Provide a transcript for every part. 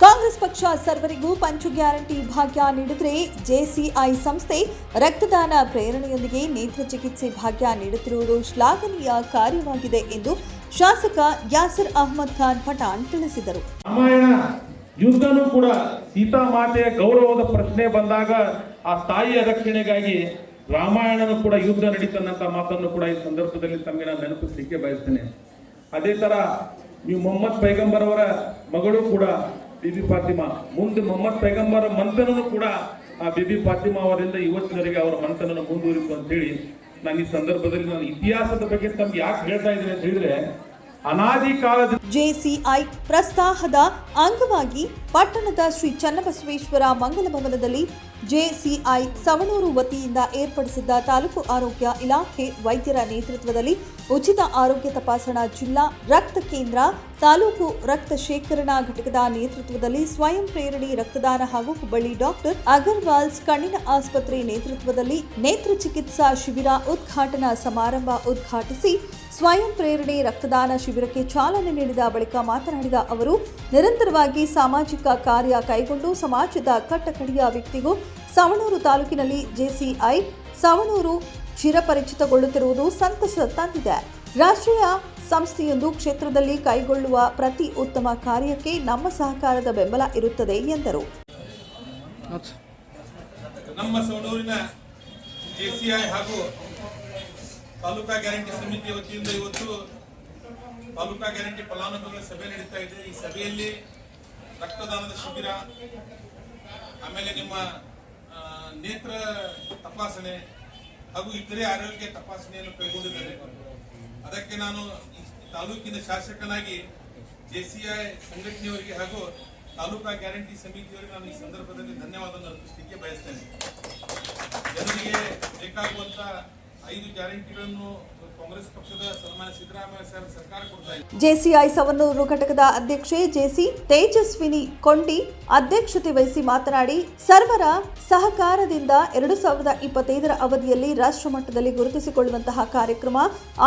ಕಾಂಗ್ರೆಸ್ ಪಕ್ಷ ಸರ್ವರಿಗೂ ಪಂಚು ಗ್ಯಾರಂಟಿ ಭಾಗ್ಯ ನೀಡಿದರೆ ಜೆಸಿಐ ಸಂಸ್ಥೆ ರಕ್ತದಾನ ಪ್ರೇರಣೆಯೊಂದಿಗೆ ನೇತ್ರ ಚಿಕಿತ್ಸೆ ಭಾಗ್ಯ ನೀಡುತ್ತಿರುವುದು ಶ್ಲಾಘನೀಯ ಕಾರ್ಯವಾಗಿದೆ ಎಂದು ಶಾಸಕ ಯಾಸರ್ ಅಹಮದ್ ಖಾನ್ ಪಠಾಣ್ ತಿಳಿಸಿದರು. ರಾಮಾಯಣ ಯುದ್ಧನೂ ಕೂಡ ಸೀತಾ ಮಾತೆಯ ಗೌರವದ ಪ್ರಶ್ನೆ ಬಂದಾಗ ಆ ತಾಯಿಯ ರಕ್ಷಣೆಗಾಗಿ ರಾಮಾಯಣನೂ ಕೂಡ ಯುದ್ಧ ನಡೀತನ್ನಂತ ಮಾತನ್ನು ಕೂಡ ಈ ಸಂದರ್ಭದಲ್ಲಿ ತಮಗೆ ನಾನು ನೆನಪಿಸಲಿಕ್ಕೆ ಬಯಸ್ತೇನೆ. ಅದೇ ತರ ನೀವು ಮೊಹಮ್ಮದ್ ಪೈಗಂಬರ್ ಅವರ ಮಗಳು ಕೂಡ ಬಿಬಿ ಫಾತಿಮಾ. ಮುಂದೆ ಮೊಹಮ್ಮದ್ ಪೈಗಂಬರ ಮಂಥನನು ಕೂಡ ಆ ಬಿಬಿ ಫಾತಿಮಾ ಅವರಿಂದ ಇವತ್ತಿನವರೆಗೆ ಅವರ ಮಂಥನನ್ನು ಮುಂದುವರಿತು ಅಂತೇಳಿ ನಾನು ಈ ಸಂದರ್ಭದಲ್ಲಿ ನಾನು ಇತಿಹಾಸದ ಬಗ್ಗೆ ತಮ್ಗೆ ಯಾಕೆ ಹೇಳ್ತಾ ಇದ್ದೀನಿ ಅಂತ ಹೇಳಿದ್ರೆ, ಅನಾದಿ ಕಾಲದ ಜೆಸಿಐ ಪ್ರಸ್ತಾಹದ ಅಂಗವಾಗಿ ಪಟ್ಟಣದ ಶ್ರೀ ಚನ್ನಬಸವೇಶ್ವರ ಮಂಗಲ ಭವನದಲ್ಲಿ ಜೆಸಿಐ ಸವಣೂರು ವತಿಯಿಂದ ಏರ್ಪಡಿಸಿದ್ದ ತಾಲೂಕು ಆರೋಗ್ಯ ಇಲಾಖೆ ವೈದ್ಯರ ನೇತೃತ್ವದಲ್ಲಿ ಉಚಿತ ಆರೋಗ್ಯ ತಪಾಸಣಾ ಜಿಲ್ಲಾ ರಕ್ತ ಕೇಂದ್ರ, ತಾಲೂಕು ರಕ್ತ ಶೇಖರಣಾ ಘಟಕದ ನೇತೃತ್ವದಲ್ಲಿ ಸ್ವಯಂ ಪ್ರೇರಣೆ ರಕ್ತದಾನ ಹಾಗೂ ಹುಬ್ಬಳ್ಳಿ ಡಾಕ್ಟರ್ ಅಗರ್ವಾಲ್ಸ್ ಕಣ್ಣಿನ ಆಸ್ಪತ್ರೆ ನೇತೃತ್ವದಲ್ಲಿ ನೇತ್ರ ಚಿಕಿತ್ಸಾ ಶಿಬಿರ ಉದ್ಘಾಟನಾ ಸಮಾರಂಭ ಉದ್ಘಾಟಿಸಿ ಸ್ವಯಂ ಪ್ರೇರಣೆ ರಕ್ತದಾನ ಶಿಬಿರಕ್ಕೆ ಚಾಲನೆ ನೀಡಿದ ಬಳಿಕ ಮಾತನಾಡಿದ ಅವರು, ನಿರಂತರವಾಗಿ ಸಾಮಾಜಿಕ ಕಾರ್ಯ ಕೈಗೊಂಡು ಸಮಾಜದ ಕಟ್ಟಕಡೆಯ ವ್ಯಕ್ತಿಗೂ ಸವಣೂರು ತಾಲೂಕಿನಲ್ಲಿ ಜೆಸಿಐ ಸವಣೂರು ಚಿರಪರಿಚಿತಗೊಳ್ಳುತ್ತಿರುವುದು ಸಂತಸ ತಂದಿದೆ. ರಾಷ್ಟ್ರೀಯ ಸಂಸ್ಥೆಯೊಂದು ಕ್ಷೇತ್ರದಲ್ಲಿ ಕೈಗೊಳ್ಳುವ ಪ್ರತಿ ಉತ್ತಮ ಕಾರ್ಯಕ್ಕೆ ನಮ್ಮ ಸಹಕಾರದ ಬೆಂಬಲ ಇರುತ್ತದೆ ಎಂದರು. ನಮ್ಮ ಸವಣೂರಿನ ಜೆಸಿಐ ಹಾಗೂ ತಾಲೂಕಾ ಗ್ಯಾರಂಟಿ ಸಮಿತಿ ವತಿಯಿಂದ ಇವತ್ತು ತಾಲೂಕಾ ಗ್ಯಾರಂಟಿ ಫಲಾನುಭವಿಗಳ ಸಭೆ ನಡೀತಾ ಇದೆ. ಈ ಸಭೆಯಲ್ಲಿ ರಕ್ತದಾನದ ಶಿಬಿರ ಆಮೇಲೆ ನಿಮ್ಮ ನೇತ್ರ ತಪಾಸಣೆ ಹಾಗೂ ಇತರೆ ಆರೋಗ್ಯ ತಪಾಸಣೆಯನ್ನು ಕೈಗೊಂಡಿದ್ದಾರೆ. ಅದಕ್ಕೆ ನಾನು ತಾಲೂಕಿನ ಶಾಸಕನಾಗಿ ಜೆಸಿಐ ಸಂಘಟನೆಯವರಿಗೆ ಹಾಗೂ ತಾಲೂಕಾ ಗ್ಯಾರಂಟಿ ಸಮಿತಿಯವರಿಗೆ ನಾನು ಈ ಸಂದರ್ಭದಲ್ಲಿ ಧನ್ಯವಾದ ಅರ್ಪಿಸಲಿಕ್ಕೆ ಬಯಸ್ತೇನೆ. ಜನರಿಗೆ ಬೇಕಾಗುವಂತ ಐದು ಗ್ಯಾರಂಟಿಗಳನ್ನು ಕಾಂಗ್ರೆಸ್ ಪಕ್ಷದ ಸನ್ಮಾನ್ಯ ಸಿದ್ದರಾಮಯ್ಯ ಸರ್ ಸರ್ಕಾರ ಕೊಡ್ತಾ ಜೆಸಿಐ ಸವನೂರು ಘಟಕದ ಅಧ್ಯಕ್ಷೆ ಜೆಸಿ ತೇಜಸ್ವಿನಿ ಕೊಂಡಿ ಅಧ್ಯಕ್ಷತೆ ವಹಿಸಿ ಮಾತನಾಡಿ, ಸರ್ವರ ಸಹಕಾರದಿಂದ ಎರಡು ಸಾವಿರದ ಇಪ್ಪತ್ತೈದರ ಅವಧಿಯಲ್ಲಿ ರಾಷ್ಟ್ರಮಟ್ಟದಲ್ಲಿ ಗುರುತಿಸಿಕೊಳ್ಳುವಂತಹ ಕಾರ್ಯಕ್ರಮ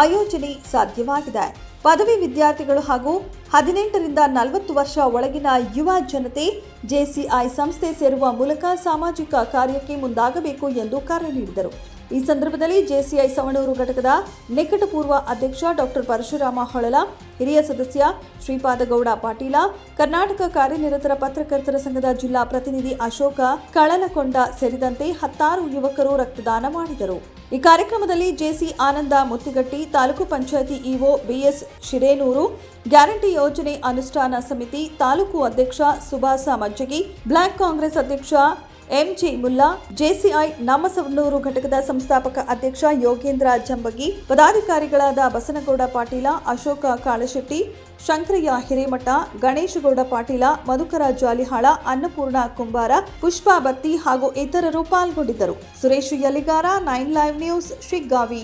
ಆಯೋಜನೆ ಸಾಧ್ಯವಾಗಿದೆ. ಪದವಿ ವಿದ್ಯಾರ್ಥಿಗಳು ಹಾಗೂ ಹದಿನೆಂಟರಿಂದ ನಲವತ್ತು ವರ್ಷ ಒಳಗಿನ ಯುವ ಜನತೆ ಜೆಸಿಐ ಸಂಸ್ಥೆ ಸೇರುವ ಮೂಲಕ ಸಾಮಾಜಿಕ ಕಾರ್ಯಕ್ಕೆ ಮುಂದಾಗಬೇಕು ಎಂದು ಕರೆ ನೀಡಿದರು. ಈ ಸಂದರ್ಭದಲ್ಲಿ ಜೆಸಿಐ ಸವಣೂರು ಘಟಕದ ನಿಕಟಪೂರ್ವ ಅಧ್ಯಕ್ಷ ಡಾಕ್ಟರ್ ಪರಶುರಾಮ ಹೊಳಲ, ಹಿರಿಯ ಸದಸ್ಯ ಶ್ರೀಪಾದಗೌಡ ಪಾಟೀಲ, ಕರ್ನಾಟಕ ಕಾರ್ಯನಿರತರ ಪತ್ರಕರ್ತರ ಸಂಘದ ಜಿಲ್ಲಾ ಪ್ರತಿನಿಧಿ ಅಶೋಕ ಕಳಲಕೊಂಡ ಸೇರಿದಂತೆ ಹತ್ತಾರು ಯುವಕರು ರಕ್ತದಾನ ಮಾಡಿದರು. ಈ ಕಾರ್ಯಕ್ರಮದಲ್ಲಿ JC Ananda Muttigatti, taluk panchayat EO BS Shirenur, guarantee ಯೋಜನೆ ಅನುಷ್ಠಾನ ಸಮಿತಿ ತಾಲೂಕು ಅಧ್ಯಕ್ಷ ಸುಭಾಸ ಮಜ್ಜಗಿ, ಬ್ಲಾಕ್ ಕಾಂಗ್ರೆಸ್ ಅಧ್ಯಕ್ಷ ಎಂಜಿ ಮುಲ್ಲಾ ಜೆಸಿಐ ನಾಮಸವನೂರು ಘಟಕದ ಸಂಸ್ಥಾಪಕ ಅಧ್ಯಕ್ಷ ಯೋಗೇಂದ್ರ ಜಂಬಗಿ, ಪದಾಧಿಕಾರಿಗಳಾದ ಬಸನಗೌಡ ಪಾಟೀಲ, ಅಶೋಕ ಕಾಳಶೆಟ್ಟಿ, ಶಂಕರಯ್ಯ ಹಿರೇಮಠ, ಗಣೇಶಗೌಡ ಪಾಟೀಲ, ಮಧುಕರ ಜಾಲಿಹಾಳ, ಅನ್ನಪೂರ್ಣ ಕುಂಬಾರ, ಪುಷ್ಪಾ ಬತ್ತಿ ಹಾಗೂ ಇತರರು ಪಾಲ್ಗೊಂಡಿದ್ದರು. Suresh Yaligar nine live news, Shiggavi.